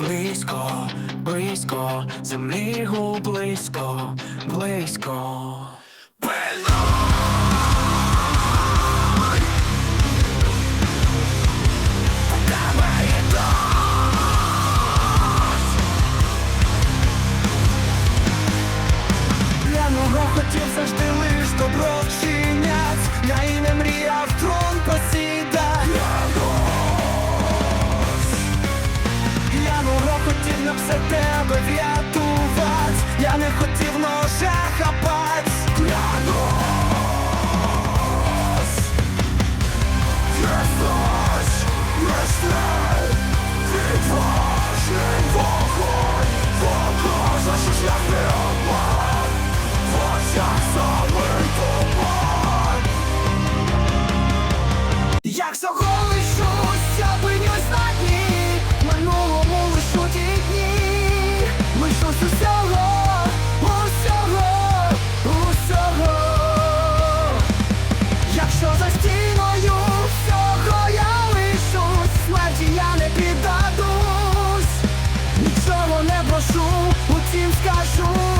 Близько, близько, землі близько, близько. Хотів завжди лиш тебе вас, Я не хотів Усього, усього, усього. Якщо за стіною всього я лишусь Смерті не піддадусь. Нічого не прошу, утім скажу